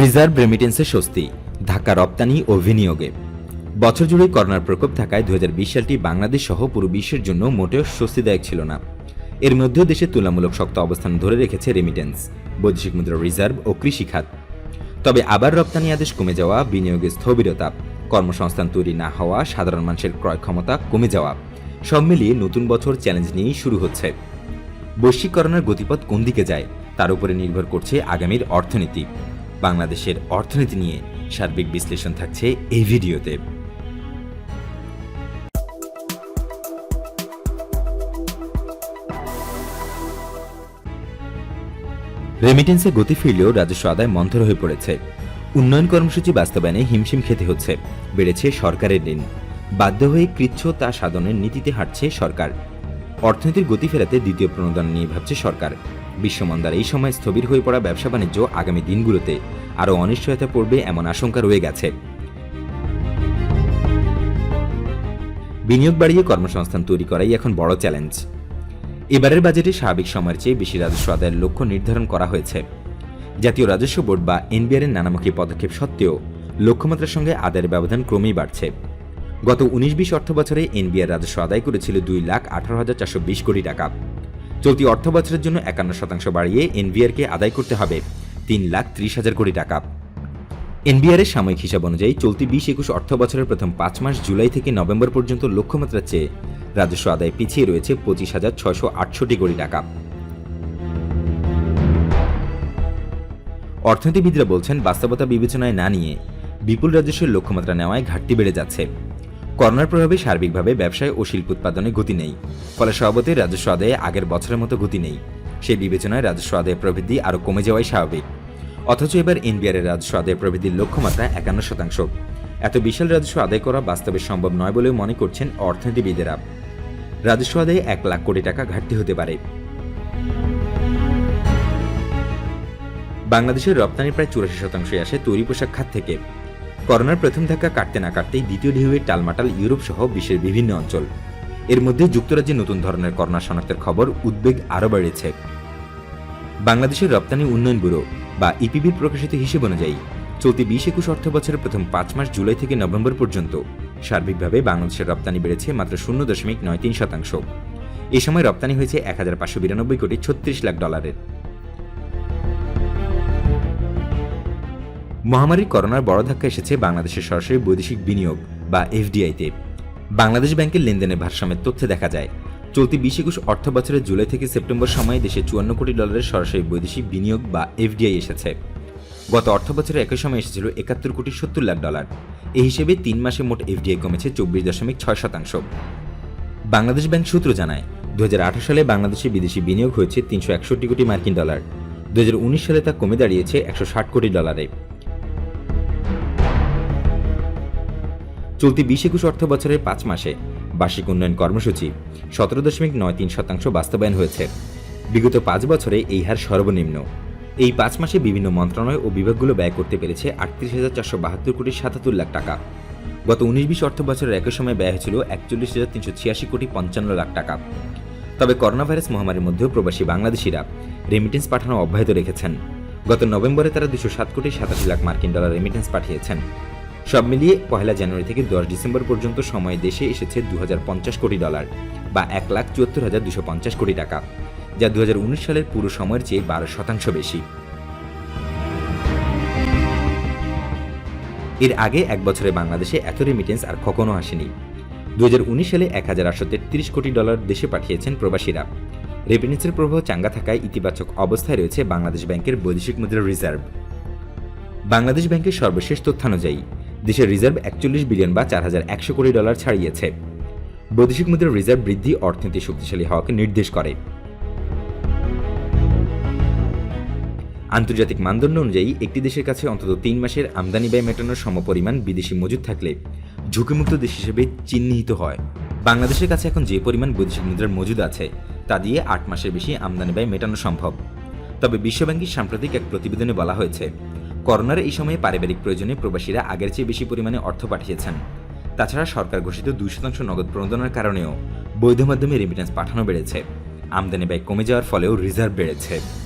Reserve রেমিটেন্সে স্বস্তি, ঢাকা রপ্তানি ও বিনিয়োগে। বছর জুড়ে করোনার প্রকোপ থাকায় দু হাজার বিশ সালটি বাংলাদেশ সহ পুরো বিশ্বের জন্য মোটেও স্বস্তিদায়ক ছিল না। এর মধ্যেও দেশে তুলনামূলক শক্ত অবস্থান ধরে রেখেছে রেমিটেন্স বৈদেশিক মুদ্রা রিজার্ভ ও কৃষি খাত। তবে আবার রপ্তানি আদেশ কমে যাওয়া, বিনিয়োগের স্থবিরতা, কর্মসংস্থান তৈরি না হওয়া, সাধারণ মানুষের ক্রয় ক্ষমতা কমে যাওয়া, সব মিলিয়ে নতুন বছর চ্যালেঞ্জ নিয়েই শুরু হচ্ছে। বৈশ্বিকরণের গতিপথ কোন দিকে যায়, তার উপরে নির্ভর করছে আগামীর অর্থনীতি। বাংলাদেশের অর্থনীতি নিয়ে সার্বিক বিশ্লেষণ থাকছে এই ভিডিওতে। রেমিটেন্সে গতি ফিরলেও রাজস্ব আদায় মন্থর হয়ে পড়েছে। উন্নয়ন কর্মসূচি বাস্তবায়নে হিমশিম খেতে হচ্ছে, বেড়েছে সরকারের ঋণ। বাধ্য হয়ে কৃচ্ছ তা সাধনের নীতিতে হাঁটছে সরকার। অর্থনীতির গতি ফেরাতে দ্বিতীয় প্রণোদন নিয়ে ভাবছে সরকার। বিশ্বমন্দার এই সময় স্থবির হয়ে পড়া ব্যবসা বাণিজ্য আগামী দিনগুলোতে আরও অনিশ্চয়তা পড়বে এমন আশঙ্কা রয়ে গেছে। বিনিয়োগ বাড়িয়ে কর্মসংস্থান তৈরি করাই এখন বড় চ্যালেঞ্জ। এবারের বাজেটে স্বাভাবিক সময়ের চেয়ে বেশি রাজস্ব আদায়ের লক্ষ্য নির্ধারণ করা হয়েছে। জাতীয় রাজস্ব বোর্ড বা এনবিআর এর নানামুখী পদক্ষেপ সত্ত্বেও লক্ষ্যমাত্রার সঙ্গে আদায়ের ব্যবধান ক্রমেই বাড়ছে। গত উনিশ বিশ অর্থ বছরে এনবিআর রাজস্ব আদায় করেছিল দুই লাখ আঠারো হাজার চারশো বিশ কোটি টাকা। চলতি অর্থ বছরের জন্য একান্ন শতাংশ বাড়িয়ে এনবিআরকে আদায় করতে হবে তিন লাখ ত্রিশ হাজার কোটি টাকা। এনবিআর এর সাময়িক হিসাব অনুযায়ী চলতি বিশ একুশ অর্থ বছরের প্রথম পাঁচ মাস জুলাই থেকে নভেম্বর পর্যন্ত লক্ষ্যমাত্রার চেয়ে রাজস্ব আদায় পিছিয়ে রয়েছে পঁচিশ হাজার ছয়শো আটষট্টি কোটি টাকা। অর্থনীতিবিদরা বলছেন, বাস্তবতা বিবেচনায় না নিয়ে বিপুল রাজস্বের লক্ষ্যমাত্রা নেওয়ায় ঘাটতি বেড়ে যাচ্ছে। করোনার প্রভাবে সার্বিকভাবে ব্যবসায় ও শিল্প উৎপাদনে গতি নেই। ফলে স্বভাবতই রাজস্ব আদায়ে আগের বছরের মতো গতি নেই। সেই বিবেচনায় রাজস্ব আদায় প্রবৃদ্ধি আরও কমে যাওয়াই স্বাভাবিক। অথচ এবার এনবিআর এর রাজস্ব আদায় প্রবৃদ্ধির লক্ষ্যমাত্রা একান্ন শতাংশ। এত বিশাল রাজস্ব আদায় করা বাস্তবে সম্ভব নয় বলেও মনে করছেন অর্থনীতিবিদেরা। রাজস্ব আদায়ে এক লাখ কোটি টাকা ঘাটতি হতে পারে। বাংলাদেশের রপ্তানি প্রায় চুরাশি শতাংশই আসে তৈরি পোশাক খাত থেকে। করোনার প্রথম ধাক্কা কাটতে না কাটতেই দ্বিতীয় ঢেউয়ে টালমাটাল ইউরোপ সহ বিশ্বের বিভিন্ন অঞ্চল। এর মধ্যে যুক্তরাজ্যে নতুন ধরনের করোনা শনাক্তের খবর উদ্বেগ আরও বেড়েছে বাংলাদেশের রপ্তানি উন্নয়ন ব্যুরো বা ইপিবির প্রকাশিত হিসেব অনুযায়ী, চলতি বিশ একুশ অর্থ বছরের প্রথম পাঁচ মাস জুলাই থেকে নভেম্বর পর্যন্ত সার্বিকভাবে বাংলাদেশের রপ্তানি বেড়েছে মাত্র শূন্য দশমিক নয় তিন শতাংশ। এ সময় রপ্তানি হয়েছে এক হাজার পাঁচশো বিরানব্বই কোটি ছত্রিশ লাখ ডলারের। মহামারী করোনার বড় ধাক্কা এসেছে বাংলাদেশের সরাসরি বৈদেশিক বিনিয়োগ বা এফডিআইতে। বাংলাদেশ ব্যাংকের লেনদেনের ভারসাম্যের তথ্যে দেখা যায়, চলতি বিশ একুশ অর্থ বছরের জুলাই থেকে সেপ্টেম্বর সময়ে দেশে চুয়ান্ন কোটি ডলারের সরাসরি বৈদেশিক বিনিয়োগ বা এফডিআই এসেছে। গত অর্থ বছরে একই সময় এসেছিল একাত্তর কোটি সত্তর লাখ ডলার। এই হিসেবে তিন মাসে মোট এফডিআই কমেছে চব্বিশ দশমিক ছয় শতাংশ। বাংলাদেশ ব্যাংক সূত্র জানায় দু হাজার আঠারো সালে বাংলাদেশে বিদেশি বিনিয়োগ হয়েছে তিনশো একষট্টি কোটি মার্কিন ডলার। দু হাজার উনিশ সালে তা কমে দাঁড়িয়েছে একশো ষাট কোটি ডলারে। চলতি বিশ একুশ অর্থ বছরের পাঁচ মাসে বার্ষিক উন্নয়ন কর্মসূচি সতেরো দশমিক নয় তিন শতাংশ বাস্তবায়ন হয়েছে। বিগত পাঁচ বছরে এই হার সর্বনিম্ন। এই পাঁচ মাসে বিভিন্ন মন্ত্রণালয় ও বিভাগগুলো ব্যয় করতে পেরেছে আটত্রিশ হাজার চারশো বাহাত্তর কোটি সাতাত্তর লাখ টাকা। গত উনিশ বিশ অর্থ বছরের একই সময় ব্যয় হয়েছিল একচল্লিশ হাজার তিনশো ছিয়াশি কোটি পঞ্চান্ন লাখ টাকা। তবে করোনা ভাইরাস মহামারীর মধ্যেও প্রবাসী বাংলাদেশিরা রেমিটেন্স পাঠানো অব্যাহত রেখেছেন। গত নভেম্বরে তারা দুশো সাত কোটি সাতাশি লাখ মার্কিন ডলার রেমিটেন্স পাঠিয়েছেন। সব মিলিয়ে পহেলা জানুয়ারি থেকে দশ ডিসেম্বর পর্যন্ত সময় দেশে এসেছে দু হাজার পঞ্চাশ কোটি ডলার বা এক লাখ চুয়াত্তর হাজার দুশো পঞ্চাশ কোটি টাকা, যা দুহাজার উনিশ সালের পুরো সময়ের চেয়ে বারো শতাংশ বেশি। এর আগে এক বছরে বাংলাদেশে এত রেমিটেন্স আর কখনো আসেনি। দুই হাজার উনিশ সালে এক হাজার আটশো তেত্রিশ কোটি ডলার দেশে পাঠিয়েছেন প্রবাসীরা। রেমিটেন্সের প্রভাব চাঙ্গা থাকায় ইতিবাচক অবস্থায় রয়েছে বাংলাদেশ ব্যাংকের বৈদেশিক মুদ্রা রিজার্ভ। বাংলাদেশ ব্যাংকের সর্বশেষ তথ্যানুযায়ী দেশের রিজার্ভ একচল্লিশ বিলিয়ন বা চার হাজার একশো কোটি ডলার ছাড়িয়েছে। বৈদেশিক মুদ্রার রিজার্ভ বৃদ্ধি অর্থনীতি শক্তিশালী হওয়াকে নির্দেশ করে। আন্তর্জাতিক মানদণ্ড অনুযায়ী একটি দেশের কাছে অন্তত তিন মাসের আমদানি ব্যয় মেটানোর সমপরিমাণ বিদেশি মজুদ থাকলে ঝুঁকিমুক্ত দেশ হিসেবে চিহ্নিত হয়। বাংলাদেশের কাছে এখন যে পরিমাণ বৈদেশিক মুদ্রার মজুদ আছে, তা দিয়ে আট মাসের বেশি আমদানি ব্যয় মেটানো সম্ভব। তবে বিশ্বব্যাংকের সাম্প্রতিক এক প্রতিবেদনে বলা হয়েছে করোনার এই সময়ে পারিবারিক প্রয়োজনে প্রবাসীরা আগের চেয়ে বেশি পরিমাণে অর্থ পাঠিয়েছেন। তাছাড়া সরকার ঘোষিত দুই শতাংশ নগদ প্রণোদনার কারণেও বৈধ মাধ্যমে রেমিটেন্স পাঠানো বেড়েছে। আমদানি ব্যয় কমে যাওয়ার ফলেও রিজার্ভ বেড়েছে।